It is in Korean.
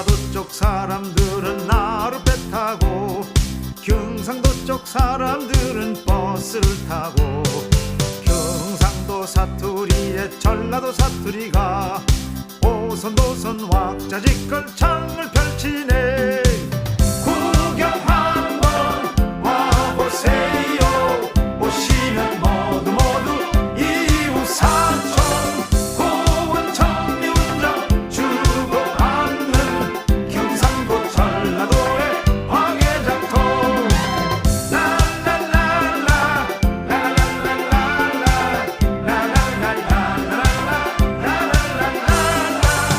전라도 쪽 사람들은 나루 배 타고 경상도 쪽 사람들은 버스를 타고 경상도 사투리에 전라도 사투리가 오선도선 왁자지껄 찰